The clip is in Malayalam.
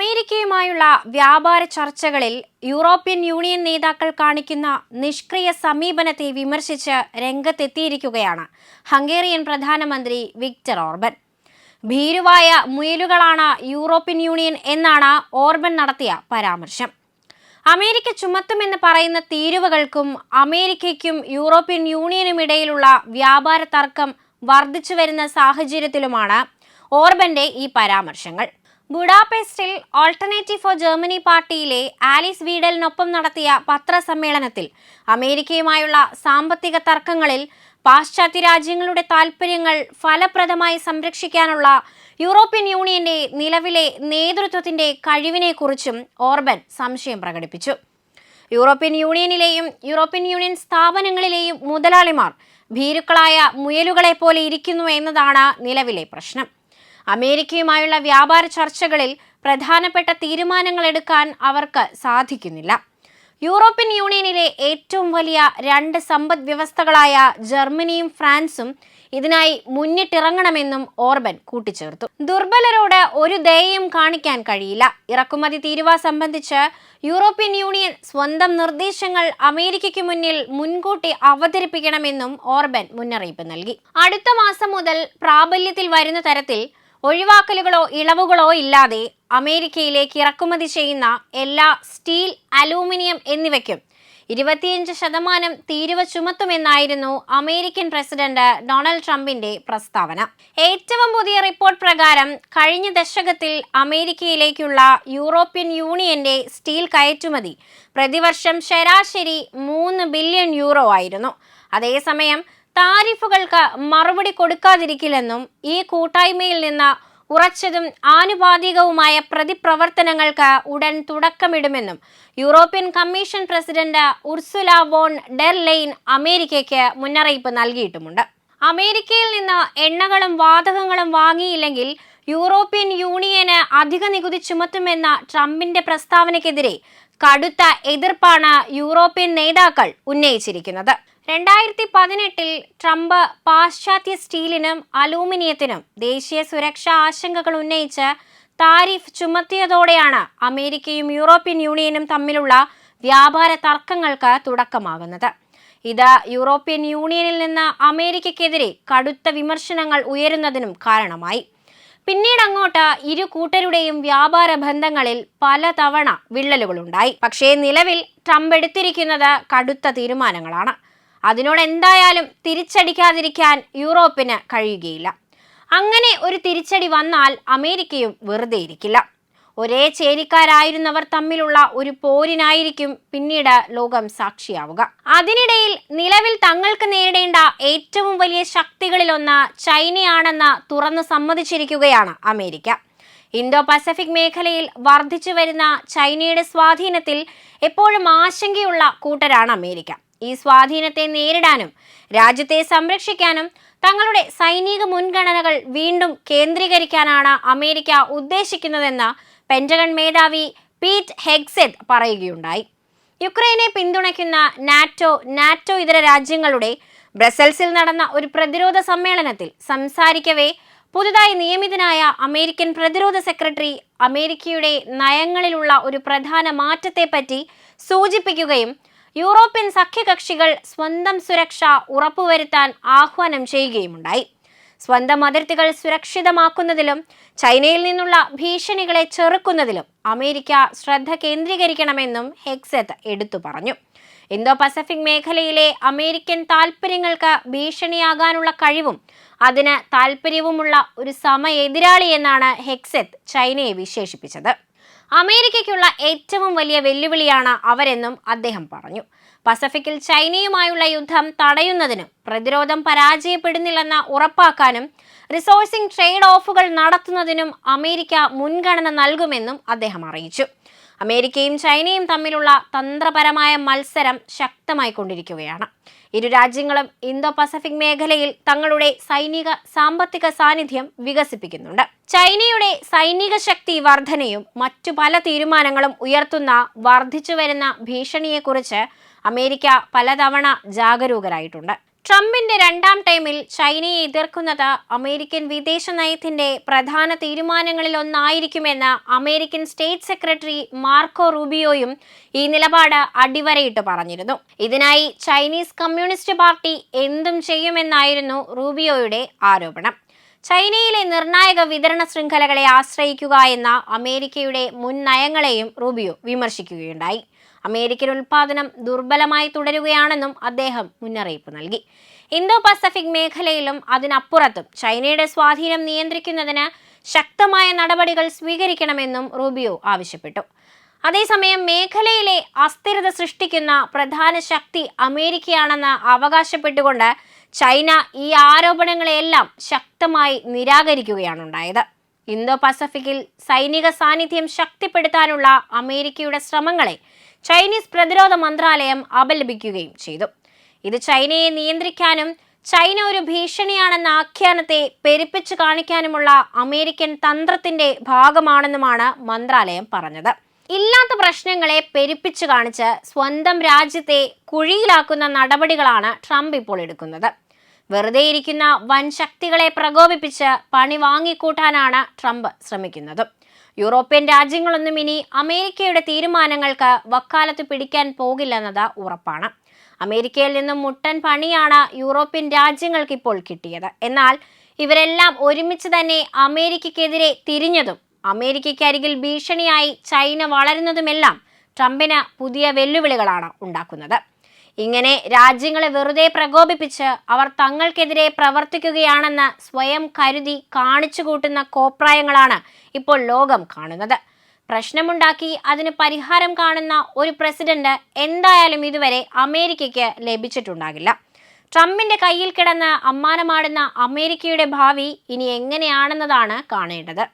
അമേരിക്കയുമായുള്ള വ്യാപാര ചർച്ചകളിൽ യൂറോപ്യൻ യൂണിയൻ നേതാക്കൾ കാണിക്കുന്ന നിഷ്ക്രിയ സമീപനത്തെ വിമർശിച്ച് രംഗത്തെത്തിയിരിക്കുകയാണ് ഹംഗേറിയൻ പ്രധാനമന്ത്രി വിക്ടർ ഓർബൻ. ഭീരുവായ മുയലുകളാണ് യൂറോപ്യൻ യൂണിയൻ എന്നാണ് ഓർബൻ നടത്തിയ പരാമർശം. അമേരിക്ക ചുമത്തുമെന്ന് പറയുന്ന തീരുവകൾക്കും അമേരിക്കയ്ക്കും യൂറോപ്യൻ യൂണിയനും ഇടയിലുള്ള വ്യാപാര തർക്കം വർദ്ധിച്ചു വരുന്ന സാഹചര്യത്തിലുമാണ് ഓർബന്റെ ഈ പരാമർശങ്ങൾ. ബുഡാപെസ്റ്റിൽ ഓൾട്ടർനേറ്റീവ് ഫോർ ജർമ്മനി പാർട്ടിയിലെ ആലിസ് വീഡലിനൊപ്പം നടത്തിയ പത്രസമ്മേളനത്തിൽ അമേരിക്കയുമായുള്ള സാമ്പത്തിക തർക്കങ്ങളിൽ പാശ്ചാത്യ രാജ്യങ്ങളുടെ താൽപ്പര്യങ്ങൾ ഫലപ്രദമായി സംരക്ഷിക്കാനുള്ള യൂറോപ്യൻ യൂണിയന്റെ നിലവിലെ നേതൃത്വത്തിന്റെ കഴിവിനെക്കുറിച്ചും ഓർബൻ സംശയം പ്രകടിപ്പിച്ചു. യൂറോപ്യൻ യൂണിയനിലെയും യൂറോപ്യൻ യൂണിയൻ സ്ഥാപനങ്ങളിലെയും മുതലാളിമാർ ഭീരുക്കളായ മുയലുകളെ പോലെ ഇരിക്കുന്നു എന്നതാണ് നിലവിലെ പ്രശ്നം. അമേരിക്കയുമായുള്ള വ്യാപാര ചർച്ചകളിൽ പ്രധാനപ്പെട്ട തീരുമാനങ്ങൾ എടുക്കാൻ അവർക്ക് സാധിക്കുന്നില്ല. യൂറോപ്യൻ യൂണിയനിലെ ഏറ്റവും വലിയ രണ്ട് സമ്പദ് വ്യവസ്ഥകളായ ജർമ്മനിയും ഫ്രാൻസും ഇതിനായി മുന്നിട്ടിറങ്ങണമെന്നും ഓർബൻ കൂട്ടിച്ചേർത്തു. ദുർബലരോട് ഒരു ദയയും കാണിക്കാൻ കഴിയില്ല. ഇറക്കുമതി തീരുവ സംബന്ധിച്ച് യൂറോപ്യൻ യൂണിയൻ സ്വന്തം നിർദ്ദേശങ്ങൾ അമേരിക്കയ്ക്ക് മുന്നിൽ മുൻകൂട്ടി അവതരിപ്പിക്കണമെന്നും ഓർബൻ മുന്നറിയിപ്പ് നൽകി. അടുത്ത മാസം മുതൽ പ്രാബല്യത്തിൽ വരുന്ന തരത്തിൽ ഒഴിവാക്കലുകളോ ഇളവുകളോ ഇല്ലാതെ അമേരിക്കയിലേക്ക് ഇറക്കുമതി ചെയ്യുന്ന എല്ലാ സ്റ്റീൽ അലൂമിനിയം എന്നിവയ്ക്കും ഇരുപത്തിയഞ്ച് ശതമാനം തീരുവ ചുമത്തുമെന്നായിരുന്നു അമേരിക്കൻ പ്രസിഡന്റ് ഡൊണാൾഡ് ട്രംപിന്റെ പ്രസ്താവന. ഏറ്റവും പുതിയ റിപ്പോർട്ട് പ്രകാരം കഴിഞ്ഞ ദശകത്തിൽ അമേരിക്കയിലേക്കുള്ള യൂറോപ്യൻ യൂണിയന്റെ സ്റ്റീൽ കയറ്റുമതി പ്രതിവർഷം ശരാശരി മൂന്ന് ബില്യൺ യൂറോ ആയിരുന്നു. അതേസമയം താരിഫുകൾക്ക് മറുപടി കൊടുക്കാതിരിക്കില്ലെന്നും ഈ കൂട്ടായ്മയിൽ നിന്ന് ഉറച്ചതും ആനുപാതികവുമായ പ്രതിപ്രവർത്തനങ്ങൾക്ക് ഉടൻ തുടക്കമിടുമെന്നും European commission president Ursula von der Leyen അമേരിക്കയ്ക്ക് മുന്നറിയിപ്പ് നൽകിയിട്ടുമുണ്ട്. അമേരിക്കയിൽ നിന്ന് എണ്ണകളും വാതകങ്ങളും വാങ്ങിയില്ലെങ്കിൽ യൂറോപ്യൻ യൂണിയന് അധിക നികുതി ചുമത്തുമെന്ന ട്രംപിന്റെ പ്രസ്താവനയ്ക്കെതിരെ കടുത്ത എതിർപ്പാണ് യൂറോപ്യൻ നേതാക്കൾ ഉന്നയിച്ചിരിക്കുന്നത്. രണ്ടായിരത്തി പതിനെട്ടിൽ ട്രംപ് പാശ്ചാത്യ സ്റ്റീലിനും അലൂമിനിയത്തിനും ദേശീയ സുരക്ഷാ ആശങ്കകൾ ഉന്നയിച്ച് താരിഫ് ചുമത്തിയതോടെയാണ് അമേരിക്കയും യൂറോപ്യൻ യൂണിയനും തമ്മിലുള്ള വ്യാപാര തർക്കങ്ങൾക്ക് തുടക്കമാകുന്നത്. ഇത് യൂറോപ്യൻ യൂണിയനിൽ നിന്ന് അമേരിക്കയ്ക്കെതിരെ കടുത്ത വിമർശനങ്ങൾ ഉയരുന്നതിനും കാരണമായി. പിന്നീട് അങ്ങോട്ട് ഇരു കൂട്ടരുടെയും വ്യാപാര ബന്ധങ്ങളിൽ പലതവണ വിള്ളലുകളുണ്ടായി. പക്ഷേ നിലവിൽ ട്രംപ് എടുത്തിരിക്കുന്നത് കടുത്ത തീരുമാനങ്ങളാണ്. അതിനോട് എന്തായാലും തിരിച്ചടിക്കാതിരിക്കാൻ യൂറോപ്പിന് കഴിയുകയില്ല. അങ്ങനെ ഒരു തിരിച്ചടി വന്നാൽ അമേരിക്കയും വെറുതെ ഇരിക്കില്ല. ഒരേ ചേരിക്കാരായിരുന്നവർ തമ്മിലുള്ള ഒരു പോരിനായിരിക്കും പിന്നീട് ലോകം സാക്ഷിയാവുക. അതിനിടയിൽ നിലവിൽ തങ്ങൾക്ക് നേരിടേണ്ട ഏറ്റവും വലിയ ശക്തികളിലൊന്ന് ചൈനയാണെന്ന് തുറന്നു സമ്മതിച്ചിരിക്കുകയാണ് അമേരിക്ക. ഇന്തോ പസഫിക് മേഖലയിൽ വർദ്ധിച്ചു വരുന്ന ചൈനയുടെ സ്വാധീനത്തിൽ എപ്പോഴും ആശങ്കയുള്ള കൂട്ടരാണ് അമേരിക്ക. ഈ സ്വാധീനത്തെ നേരിടാനും രാജ്യത്തെ സംരക്ഷിക്കാനും തങ്ങളുടെ സൈനിക മുൻഗണനകൾ വീണ്ടും കേന്ദ്രീകരിക്കാനാണ് അമേരിക്ക ഉദ്ദേശിക്കുന്നതെന്ന് പെന്റഗൺ മേധാവി പീറ്റ് ഹെഗ്സെത് പറയുകയുണ്ടായി. യുക്രൈനെ പിന്തുണയ്ക്കുന്ന നാറ്റോ നാറ്റോ ഇതര രാജ്യങ്ങളുടെ ബ്രസൽസിൽ നടന്ന ഒരു പ്രതിരോധ സമ്മേളനത്തിൽ സംസാരിക്കവേ പുതുതായി നിയമിതനായ അമേരിക്കൻ പ്രതിരോധ സെക്രട്ടറി അമേരിക്കയുടെ നയങ്ങളിലുള്ള ഒരു പ്രധാന മാറ്റത്തെപ്പറ്റി സൂചിപ്പിക്കുകയും യൂറോപ്യൻ സഖ്യകക്ഷികൾ സ്വന്തം സുരക്ഷ ഉറപ്പുവരുത്താൻ ആഹ്വാനം ചെയ്യുകയുമുണ്ടായി. സ്വന്തം അതിർത്തികൾ സുരക്ഷിതമാക്കുന്നതിലും ചൈനയിൽ നിന്നുള്ള ഭീഷണികളെ ചെറുക്കുന്നതിലും അമേരിക്ക ശ്രദ്ധ കേന്ദ്രീകരിക്കണമെന്നും ഹെക്സത്ത് എടുത്തു പറഞ്ഞു. ഇന്തോ പസഫിക് മേഖലയിലെ അമേരിക്കൻ താൽപ്പര്യങ്ങൾക്ക് ഭീഷണിയാകാനുള്ള കഴിവും അതിന് താൽപ്പര്യവുമുള്ള ഒരു സമ എതിരാളി എന്നാണ് ഹെക്സെത്ത് ചൈനയെ വിശേഷിപ്പിച്ചത്. അമേരിക്കയ്ക്കുള്ള ഏറ്റവും വലിയ വെല്ലുവിളിയാണ് അവരെന്നും അദ്ദേഹം പറഞ്ഞു. പസഫിക്കിൽ ചൈനയുമായുള്ള യുദ്ധം തടയുന്നതിനും പ്രതിരോധം പരാജയപ്പെടുന്നില്ലെന്ന് ഉറപ്പാക്കാനും റിസോഴ്സിംഗ് ട്രേഡ് ഓഫുകൾ നടത്തുന്നതിനും അമേരിക്ക മുൻഗണന നൽകുമെന്നും അദ്ദേഹം അറിയിച്ചു. അമേരിക്കയും ചൈനയും തമ്മിലുള്ള തന്ത്രപരമായ മത്സരം ശക്തമായിക്കൊണ്ടിരിക്കുകയാണ് ഇരു രാജ്യങ്ങളും ഇന്തോ പസഫിക് മേഖലയിൽ തങ്ങളുടെ സൈനിക സാമ്പത്തിക സാന്നിധ്യം വികസിപ്പിക്കുന്നുണ്ട്. ചൈനയുടെ സൈനിക ശക്തി വർധനയും മറ്റു പല തീരുമാനങ്ങളും ഉയർത്തുന്ന വർദ്ധിച്ചു വരുന്ന ഭീഷണിയെക്കുറിച്ച് അമേരിക്ക പലതവണ ജാഗരൂകരായിട്ടുണ്ട്. ട്രംപിന്റെ രണ്ടാം ടൈമിൽ ചൈനയെ എതിർക്കുന്നത് അമേരിക്കൻ വിദേശ നയത്തിന്റെ പ്രധാന തീരുമാനങ്ങളിൽ ഒന്നായിരിക്കുമെന്ന് അമേരിക്കൻ സ്റ്റേറ്റ് സെക്രട്ടറി മാർക്കോ റൂബിയോയും ഈ നിലപാട് അടിവരയിട്ട് പറഞ്ഞിരുന്നു. ഇതിനായി ചൈനീസ് കമ്മ്യൂണിസ്റ്റ് പാർട്ടി എന്തും ചെയ്യുമെന്നായിരുന്നു റൂബിയോയുടെ ആരോപണം. ചൈനയിലെ നിർണായക വിതരണ ശൃംഖലകളെ ആശ്രയിക്കുക എന്ന അമേരിക്കയുടെ മുൻ നയങ്ങളെയും റൂബിയോ വിമർശിക്കുകയുണ്ടായി. അമേരിക്കൻ ഉൽപാദനം ദുർബലമായി തുടരുകയാണെന്നും അദ്ദേഹം മുന്നറിയിപ്പ് നൽകി. ഇന്തോ പസഫിക് മേഖലയിലും അതിനപ്പുറത്തും ചൈനയുടെ സ്വാധീനം നിയന്ത്രിക്കുന്നതിന് ശക്തമായ നടപടികൾ സ്വീകരിക്കണമെന്നും റൂബിയോ ആവശ്യപ്പെട്ടു. അതേസമയം മേഖലയിലെ അസ്ഥിരത സൃഷ്ടിക്കുന്ന പ്രധാന ശക്തി അമേരിക്കയാണെന്ന് അവകാശപ്പെട്ടുകൊണ്ട് ചൈന ഈ ആരോപണങ്ങളെയെല്ലാം ശക്തമായി നിരാകരിക്കുകയാണ് ഉണ്ടായത് ഇന്തോ പസഫിക്കിൽ സൈനിക സാന്നിധ്യം ശക്തിപ്പെടുത്താനുള്ള അമേരിക്കയുടെ ശ്രമങ്ങളെ ചൈനീസ് പ്രതിരോധ മന്ത്രാലയം അപലപിക്കുകയും ചെയ്തു. ഇത് ചൈനയെ നിയന്ത്രിക്കാനും ചൈന ഒരു ഭീഷണിയാണെന്ന ആഖ്യാനത്തെ പെരുപ്പിച്ചു കാണിക്കാനുമുള്ള അമേരിക്കൻ തന്ത്രത്തിന്റെ ഭാഗമാണെന്നുമാണ് മന്ത്രാലയം പറഞ്ഞത്. ഇല്ലാത്ത പ്രശ്നങ്ങളെ പെരുപ്പിച്ചു കാണിച്ച് സ്വന്തം രാജ്യത്തെ കുഴിയിലാക്കുന്ന നടപടികളാണ് ട്രംപ് ഇപ്പോൾ എടുക്കുന്നത്. വെറുതെ ഇരിക്കുന്ന വൻ ശക്തികളെ പ്രകോപിപ്പിച്ച് പണി വാങ്ങിക്കൂട്ടാനാണ് ട്രംപ് ശ്രമിക്കുന്നത്. യൂറോപ്യൻ രാജ്യങ്ങളൊന്നും ഇനി അമേരിക്കയുടെ തീരുമാനങ്ങൾക്ക് വക്കാലത്ത് പിടിക്കാൻ പോകില്ലെന്നത് ഉറപ്പാണ്. അമേരിക്കയിൽ നിന്നും മുട്ടൻ പണിയാണ് യൂറോപ്യൻ രാജ്യങ്ങൾക്ക് ഇപ്പോൾ കിട്ടിയത്. എന്നാൽ ഇവരെല്ലാം ഒരുമിച്ച് തന്നെ അമേരിക്കയ്ക്കെതിരെ തിരിഞ്ഞതും അമേരിക്കയ്ക്കരികിൽ ഭീഷണിയായി ചൈന വളരുന്നതുമെല്ലാം ട്രംപിന് പുതിയ വെല്ലുവിളികളാണ് ഉണ്ടാക്കുന്നത്. ഇങ്ങനെ രാജ്യങ്ങളെ വെറുതെ പ്രകോപിപ്പിച്ച് അവർ തങ്ങൾക്കെതിരെ പ്രവർത്തിക്കുകയാണെന്ന് സ്വയം കരുതി കാണിച്ചു കൂട്ടുന്ന കോപ്രായങ്ങളാണ് ഇപ്പോൾ ലോകം കാണുന്നത്. പ്രശ്നമുണ്ടാക്കി അതിന് പരിഹാരം കാണുന്ന ഒരു പ്രസിഡന്റ് എന്തായാലും ഇതുവരെ അമേരിക്കയ്ക്ക് ലഭിച്ചിട്ടുണ്ടാകില്ല. ട്രംപിന്റെ കയ്യിൽ കിടന്ന് അമ്മാനമാടുന്ന അമേരിക്കയുടെ ഭാവി ഇനി എങ്ങനെയാണെന്നതാണ് കാണേണ്ടത്.